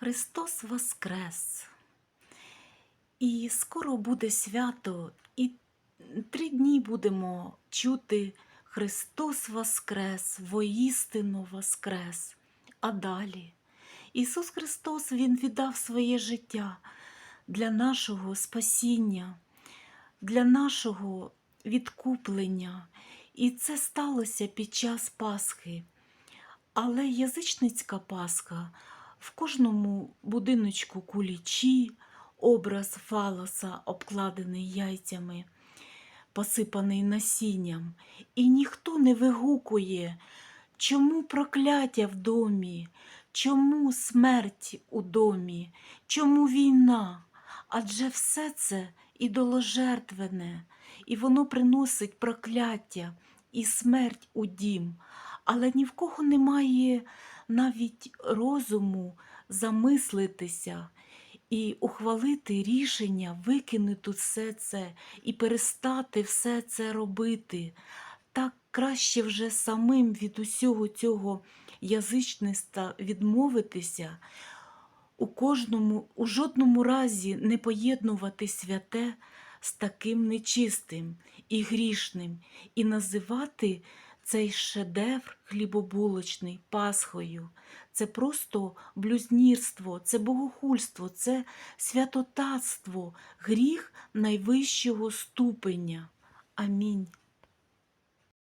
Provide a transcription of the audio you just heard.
Христос Воскрес. І скоро буде свято, і три дні будемо чути Христос Воскрес, воістину Воскрес. А далі Ісус Христос Він віддав своє життя для нашого спасіння, для нашого відкуплення. І це сталося під час Пасхи. Але язичницька Пасха в кожному будиночку кулічі, образ фалоса, обкладений яйцями, посипаний насінням, і ніхто не вигукує, чому прокляття в домі, чому смерть у домі, чому війна? Адже все це ідоложертвене, і воно приносить прокляття і смерть у дім. Але ні в кого немає навіть розуму замислитися і ухвалити рішення, викинути все це і перестати все це робити. Так краще вже самим від усього цього язичництва відмовитися, у кожному, у жодному разі не поєднувати святе з таким нечистим і грішним, і називати цей шедевр хлібобулочний Пасхою. Це просто блюзнірство, це богохульство, це святотатство, гріх найвищого ступеня. Амінь.